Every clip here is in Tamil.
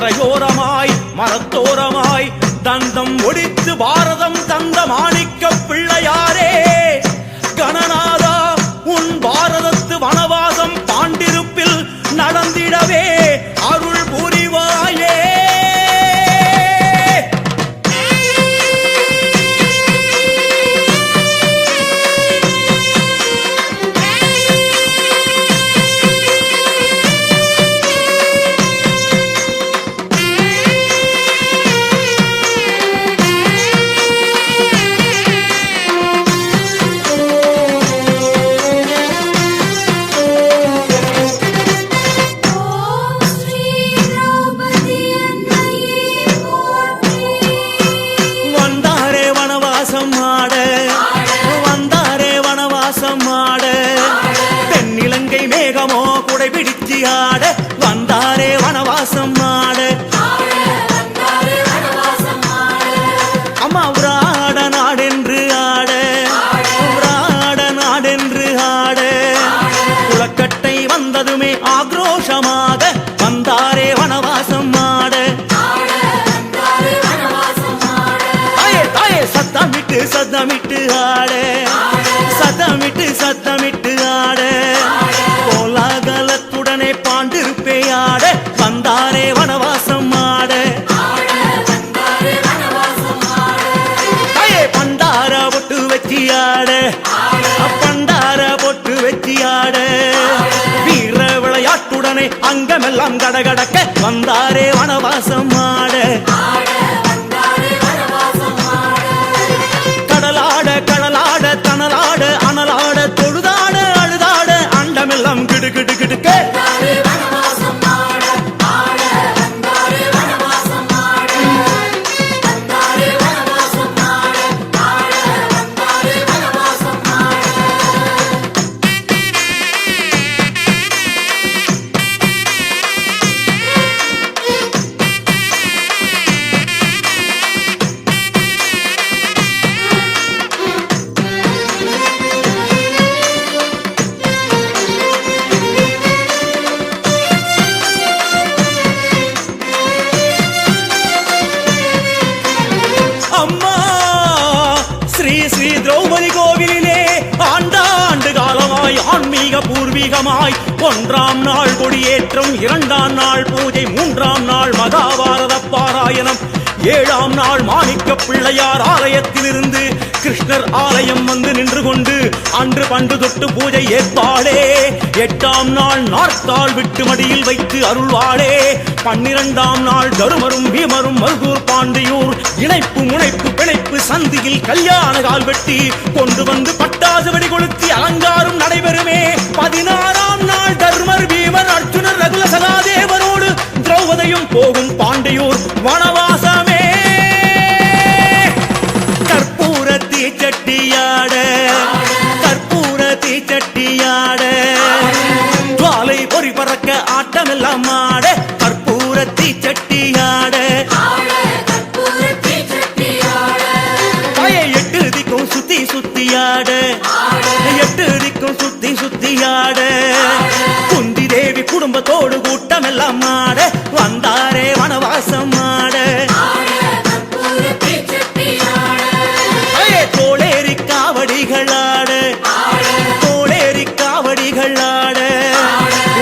கரையோரமாய் மரத்தோ குடை பிடிச்சு ஆட வந்தாரே வனவாசம் ஆட. அம்மா உராட நாடென்று ஆட. உராட நாடென்று ஆட. குளக்கட்டை வந்ததுமே ஆக்ரோஷமாக வந்தாரே அங்கமெல்லாம் கடகடக்க ஆன்மீக பூர்வீகமாய் ஒன்றாம் நாள் கொடியேற்றம் இரண்டாம் நாள் பூஜை மூன்றாம் நாள் மகாபாரத பாராயணம். ஏழாம் நாள் மாணிக்க பிள்ளையார் ஆலயத்திலிருந்து கிருஷ்ணர் ஆலயம் வந்து நின்று கொண்டு அன்று பண்டு தொட்டு பூஜை ஏற்பாளே எட்டாம் நாள் நாற்கால் விட்டு மடியில் வைத்து அருள்வாளே. பன்னிரண்டாம் நாள் தருமரும் பீமரும் மருதூர் பாண்டியூர் இணைப்பு முனைப்பு பிணைப்பு சந்தியில் கல்யாண கால் வெட்டி கொண்டு வந்து பட்டாசு வெடி கொளுத்தி அலங்காரம் நடைபெறுமே. பதினாறாம் நாள் தர்மர் பீமர் அர்ஜுனர் ரகுல சகாதேவரோடு திரௌபதையும் போகும் பாண்டியூர் வனவாச சுத்தியாட குந்தி தேவி குடும்பத்தோடு கூட்டமெல்லாம் ஆட வந்தாரே வனவாசம் ஆட தாயே தோளேறி காவடிகளாட தோளேறி காவடிகளாட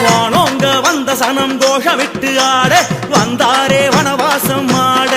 வானோங்க வந்த சனம் கோஷமிட்டு ஆட. வந்தாரே வனவாசம் ஆட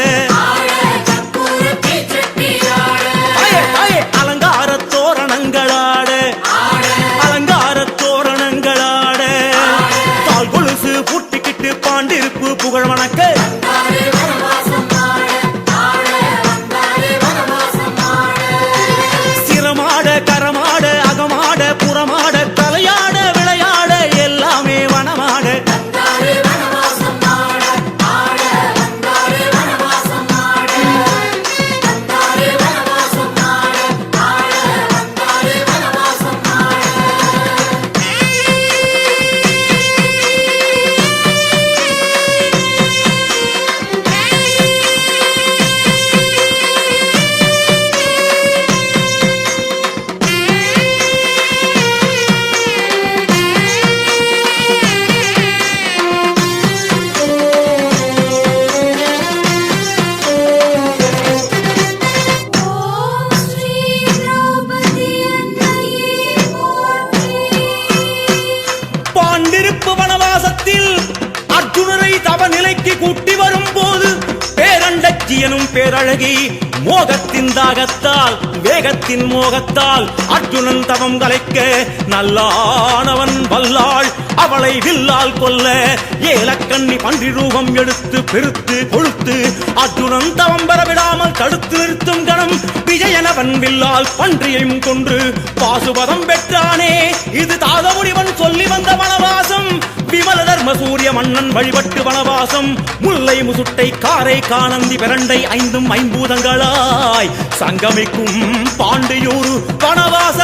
பேரழகி மோகத்தின் தாகத்தால் வேகத்தின் மோகத்தால் அர்ஜுனன் தவம் கலைக்க நல்லானவன் வல்லாள் அவளை வில்லால் கொல்ல ஏலக்கண்ணி பன்றி ரூபம் எடுத்து பெருத்து கொழுத்து அர்ஜுனன் தவம் வரவிடாமல் தடுத்து நிறுத்தும் கணம் விஜயனவன் வில்லால் பன்றியையும் கொன்று பாசுபதம் பெற்றானே. இது தாதமுடிவன் சொல்லி வந்த வனவாசம் சூரிய மன்னன் வழிபட்டு வனவாசம். முல்லை முசுட்டை காரை காணந்தி பிரண்டை ஐந்தும் ஐம்பூதங்களாய். சங்கமிக்கும் பாண்டியூர் வனவாசமே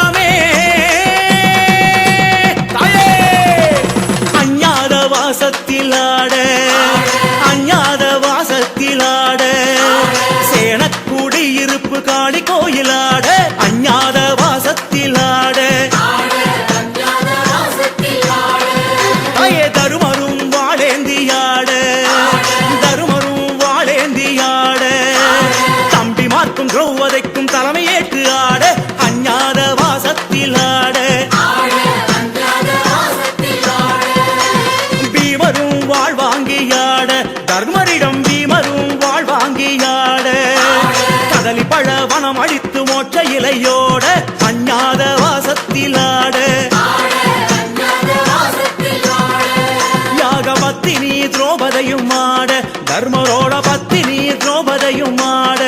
திரௌபதையும் ஆட தர்மரோட பத்தினி திரௌபதையும் ஆட.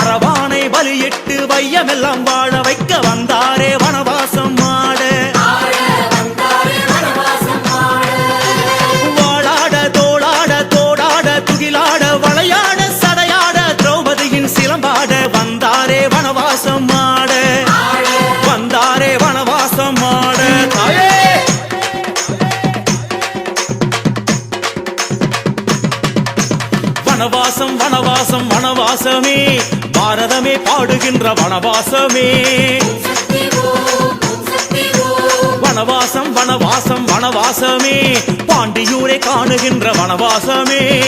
அரவானை பலியிட்டு வையமெல்லாம் வனவாசம் வனவாசம் வனவாசமே. பாரதமே பாடுகின்ற வனவாசமே. வனவாசம் வனவாசம் வனவாசமே. பாண்டியூரை காணுகின்ற வனவாசமே.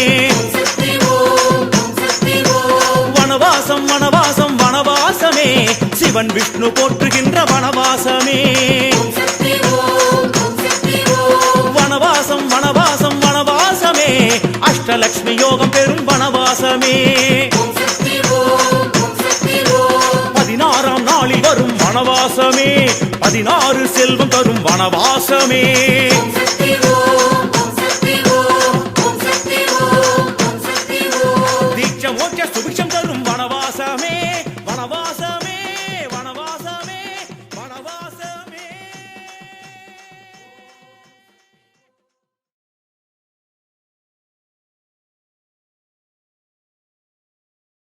வனவாசம் வனவாசம் வனவாசமே. சிவன் விஷ்ணு போற்றுகின்ற வனவாசமே. அஷ்டலக்ஷ்மி யோகம் பெரும் வனவாசமே. பதினாறாம் நாளில் வரும் வனவாசமே. பதினாறு செல்வம் தரும் வனவாசமே. தீட்ச மோட்ச சுபிக்ஷம்